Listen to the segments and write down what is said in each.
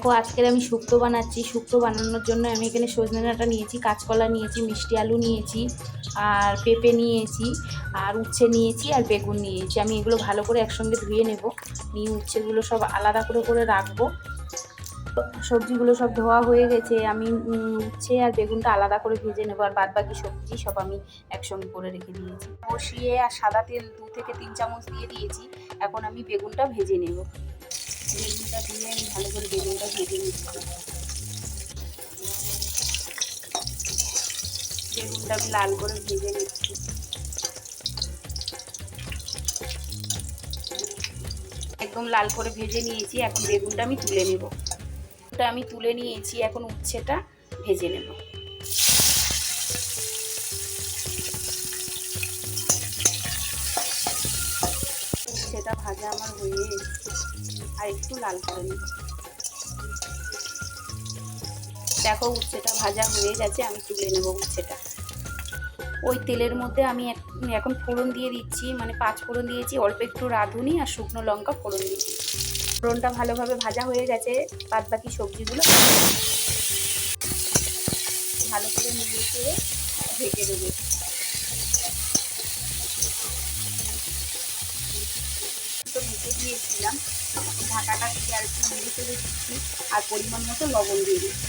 দেখো, আজকের আমি শুক্তো বানাচ্ছি। শুক্তো বানানোর জন্য আমি এখানে সজনে ডাঁটা নিয়েছি, কাঁচকলা নিয়েছি, মিষ্টি আলু নিয়েছি, আর পেঁপে নিয়েছি, আর উচ্ছে নিয়েছি, আর বেগুন নিয়েছি। আমি এগুলো ভালো করে একসঙ্গে ধুয়ে নেব। নিয়ে উচ্ছেগুলো সব আলাদা করে করে রাখব। সবজিগুলো সব ধোয়া হয়ে গেছে। আমি উচ্ছে আর বেগুনটা আলাদা করে ভেজে নেব, আর বাদ বাকি সবজি সব আমি একসঙ্গে করে রেখে দিয়েছি। বসিয়ে আর সাদা তেল দু থেকে তিন চামচ দিয়ে দিয়েছি। এখন আমি বেগুনটা ভেজে নেব। বেগুনটা দিয়ে আমি ভালো করে বেগুনটা ভেজে নিচ্ছি। বেগুনটা আমি লাল করে ভেজে নিচ্ছি। একদম লাল করে ভেজে নিয়েছি, এখন বেগুনটা আমি তুলে নেব। বেগুনটা আমি তুলে নিয়েছি, এখন উচ্ছেটা ভেজে নেব। উচ্ছেটা ভাজা আমার হয়ে এসেছে। আর একটু লাল করে নেব দেখো উচ্ছেটা ভাজা হয়ে গেছে, আমি তুলে নেব উচ্ছেটা। ওই তেলের মধ্যে আমি এখন ফোড়ন দিয়ে দিচ্ছি মানে পাঁচ ফোড়ন দিয়েছি, অল্প একটু রাঁধুনি আর শুকনো লঙ্কা ফোড়ন দিয়েছি ফোড়নটা ভালোভাবে ভাজা হয়ে গেছে, বাদ বাকি সবজিগুলো ভালো করে মিলিয়ে করে ঢেকে দেবো। তো ঢেকে দিয়েছিলাম। ঢাকাটা থেকে আর একটু নেড়ে ফেলে দিচ্ছি, আর পরিমাণ মতো লবণ দিয়ে দিচ্ছি।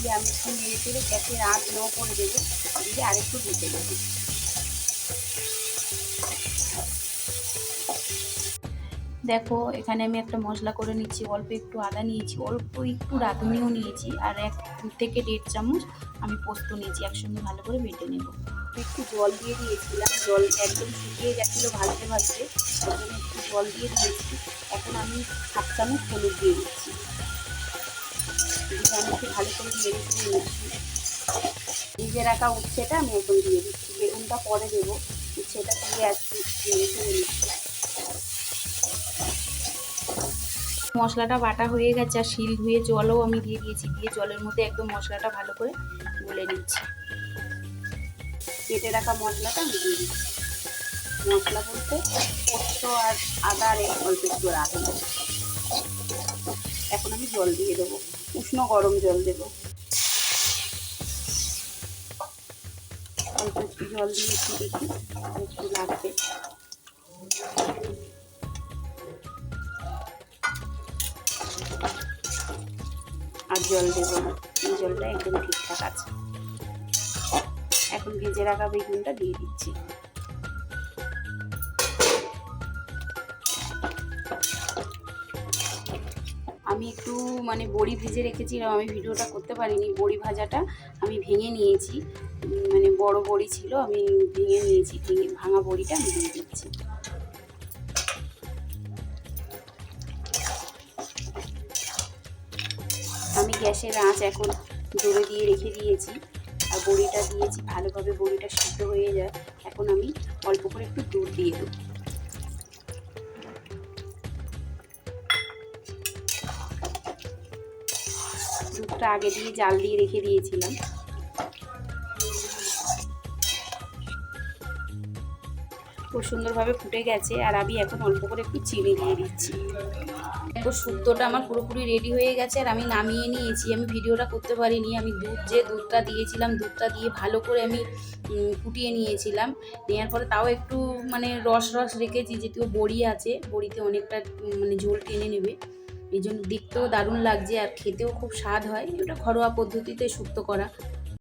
দিয়ে আমি একটু নেড়ে ফেলে গ্যাসের আঁচ লো করে দেবো, দিয়ে আরেকটু ঢেকে দেবো। দেখো, এখানে আমি একটা মশলা করে নিচ্ছি, অল্প একটু আদা নিয়েছি, অল্প একটু রাঁধুনিও নিয়েছি, আর এক থেকে দেড় চামচ আমি পোস্ত নিয়েছি, একসঙ্গে ভালো করে বেটে নেব। একটু জল দিয়ে দিয়েছিলাম। জল একদম শুকিয়ে গেছিল ভাজতে ভাজতে। জন্য একটু জল দিয়ে দিয়েছি। এখন আমি হাফ চামচ হলুদ দিয়ে দিচ্ছি। আমি একটু ভালো করে নেড়ে চেড়ে নিচ্ছি। ভিজে রাখা উচ্ছেটা আমি এখন দিয়ে দিচ্ছি। বেগুনটা পরে দেবো। উচ্ছেটা দিয়ে একটু নেড়ে চেড়ে নিচ্ছি। মশলাটা বাটা হয়ে গেছে। আর শিল ধুয়ে জলও আমি দিয়ে দিয়েছি। দিয়ে জলের মধ্যে একদম মশলাটা ভালো করে গুলে নিচ্ছি। কেটে রাখা মশলাটা আমি দিয়ে দিচ্ছি। মশলা বলতে পোস্ত আর আদা আর অল্প একটু রাখব। এখন আমি জল দিয়ে দেবো। উষ্ণ গরম জল দেবো। অল্প একটু জল দিয়েছি দেখি একটু লাগবে। আর জল দেবো না। এই জলটা একদম ঠিকঠাক আছে। এখন ভেজে রাখা বেগুনটা দিয়ে দিচ্ছি। আমি একটু মানে বড়ি ভেজে রেখেছিলাম আমি ভিডিওটা করতে পারিনি। বড়ি ভাজাটা আমি ভেঙে নিয়েছি। মানে বড় বড়ি ছিল, আমি ভেঙে নিয়েছি, ভেঙে ভাঙা বড়িটা আমি দিয়ে দিচ্ছি। আমি গ্যাসের আঁচ এখন জোরে দিয়ে রেখে দিয়েছি। আর বড়িটা দিয়েছি, ভালোভাবে বড়িটা সিদ্ধ হয়ে যায়। এখন আমি অল্প করে একটু দুধ দিয়ে দেবো। দুধটা আগে দিয়ে জাল দিয়ে রেখে দিয়েছিলাম। খুব সুন্দরভাবে ফুটে গেছে আর আমি এখন অল্প করে একটু চিনি দিয়ে দিচ্ছি। তো শুক্তোটা আমার পুরোপুরি রেডি হয়ে গেছে আর আমি নামিয়ে নিয়েছি। আমি ভিডিওটা করতে পারিনি, আমি দুধ, যে দুধটা দিয়েছিলাম, দুধটা দিয়ে ভালো করে আমি ফুটিয়ে নিয়েছিলাম। নেওয়ার পরে তাও একটু মানে রস রস রেখেছি, যেহেতু বড়ি আছে, বড়িতে অনেকটা মানে ঝোল টেনে নেবে। এই জন্য দেখতেও দারুণ লাগছে আর খেতেও খুব স্বাদ হয়। এটা ঘরোয়া পদ্ধতিতে শুক্তো করা।